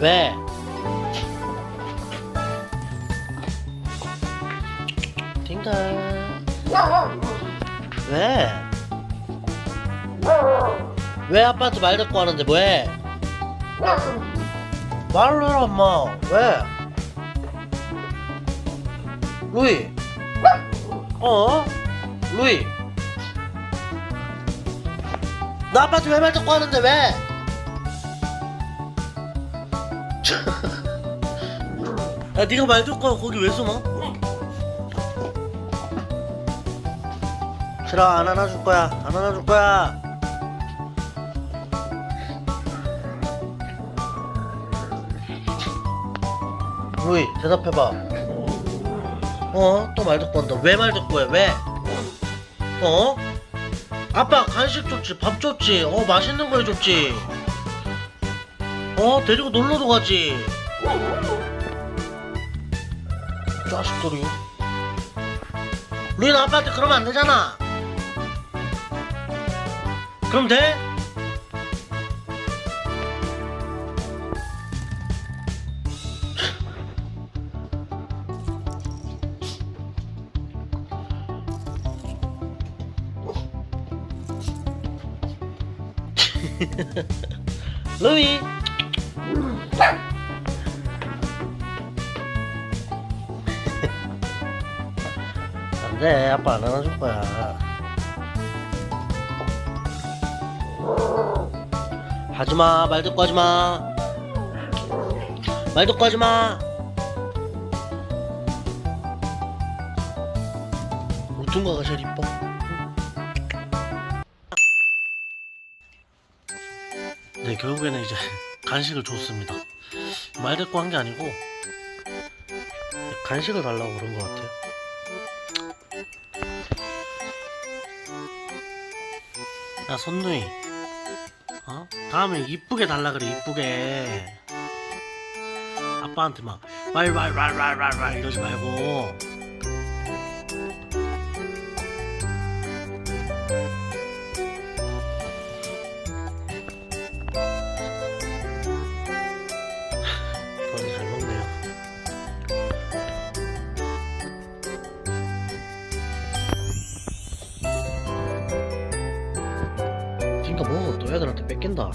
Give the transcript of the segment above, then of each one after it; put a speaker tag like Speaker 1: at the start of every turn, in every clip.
Speaker 1: 왜? 딩가 왜? 왜 아빠한테 말 듣고 하는데 뭐해? 말로 해라 엄마 왜? 루이 어? 루이 나 아빠한테 왜 말 듣고 하는데 왜? 야 네가 말 듣고 거기 왜 숨어? 싫어 안 안아줄 거야. 안 안아줄 거야. 루이 대답해봐. 어? 또 말 듣고 한다. 왜 말 듣고 해? 왜? 어? 아빠 간식 줬지? 밥 줬지? 어 맛있는 거 해줬지 어? 데리고 놀러도 가지. 자식들이. 루이는 아빠한테 그러면 안 되잖아. 그럼 돼? 루이 안돼. 아빠 안 안아줄 거야. 하지마. 말 듣고 하지마. 말 듣고 하지마. 우퉁가가 제일 이뻐. 네 결국에는 이제 간식을 줬습니다. 말 듣고 한 게 아니고 간식을 달라고 그런 것 같아요. 야 손누이. 어? 다음에 이쁘게 달라 그래 이쁘게. 아빠한테 막 왈왈왈왈왈왈 이러지 말고 그러니까 먹어 또 애들한테 뺏긴다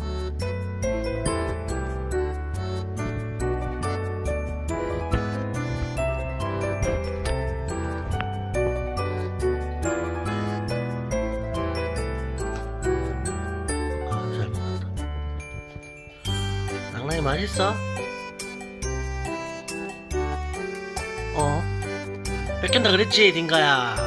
Speaker 1: 먹었다 낭낭이 맛있어? 어? 뺏긴다 그랬지 딩가야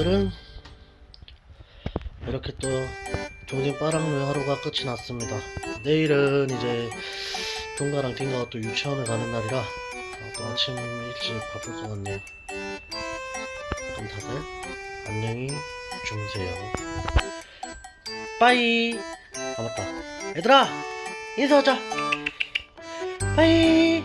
Speaker 1: 오늘은 이렇게 또 종진 빠랑루의 하루가 끝이 났습니다. 내일은 이제 동가랑 딩가가 또 유치원을 가는 날이라 어, 또 아침 일찍 바쁠 것 같네요. 그럼 다들 안녕히 주무세요. 빠이. 아 맞다. 얘들아 인사하자. 빠이.